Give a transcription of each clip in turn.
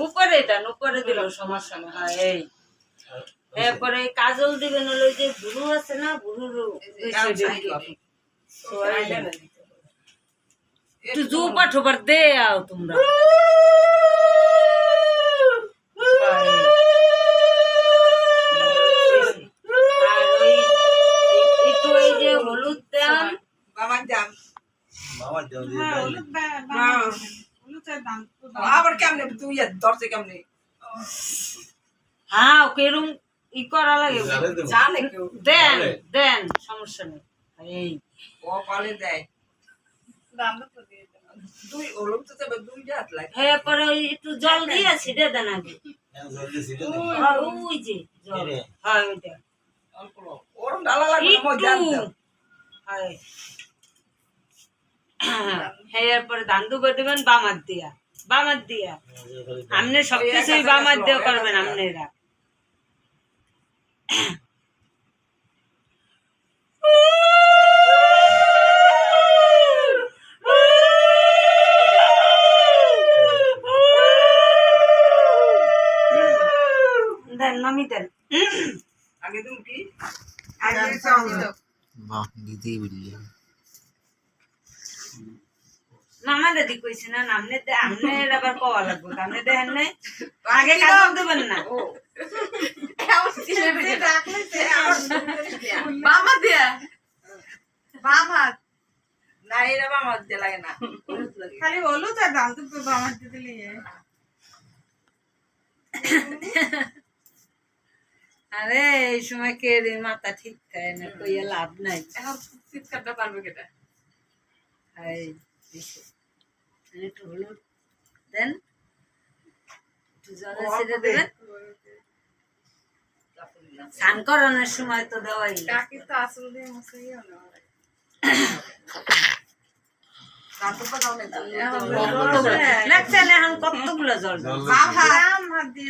উপরে দেন উপরে দিল সমস্যা নেই হ্যাঁ এই। এরপরে কাজল দিবেন হলো যে বুড়ু আছে না দেন। একটু জু পাঠোবার দে আও তোমরা। আর ওই একটু এই যে হলুদ দেন। বাবার দাম। মামার দেওয়া দিয়ে দাও। হলুদ বা- বা- হলুদের দাম তো দাম। আবার কেমনে তুই ধরছে কেমনে। হ্যাঁ ওকে এরম ই করা লাগে। জানে কেউ। দেন দেন সমস্যা নেই। এই। ও পালে দেয়। দুই হলুদ তো তবে দুইটা হাত লাগে। হ্যাঁ পরে ওই একটু জল দিয়ে ছিটে দেন আগে। হ্যাঁ। হ্যাঁ, ওই যে জল। হ্যাঁ ওইটা। ওরম ডালা লাগবে জানতাম। হ্যাঁ। হ্যাঁ এরপরে ধান দুবে দেবেন বামার দিয়া। বামার দিয়া। আপনি সবকিছুই বামার দিয়া করবেন আপনারা দেন নামি দেন। আগে তুমি কি? আগে দাও। বাহ দিতেই বললি। মামা দাদি কইছে না আমনে আমনে আবার কওয়া লাগবে আমনে দেখেন নাই আগে কাজ দেবেন না। দিয়া এরা লাগে খালি হলুদ আর দাম তো বাম হাত দিয়ে আরে এই সময় কে রে মাথা ঠিক থাকে না কইয়া লাভ নাই। এখন চিৎকারটা পারবে কেটা? একটু হলুদ দেন একটু জলে ছেড়ে দেবেন স্নান করানোর সময় তো দেওয়াই দিয়ে কতগুলো জল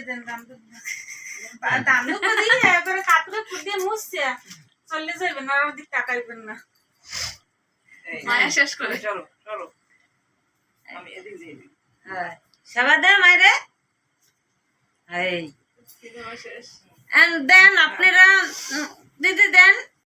দেন দাম দিয়ে এবারে ফুট দিয়ে মুছছে চলে যাবেন আর ওদিক তাকাইবেন না মায়া শেষ করে। চলো চলো। আমি এদিক দিয়ে হ্যাঁ। সেবা দে এই। দেন আপনারা দিদি দেন।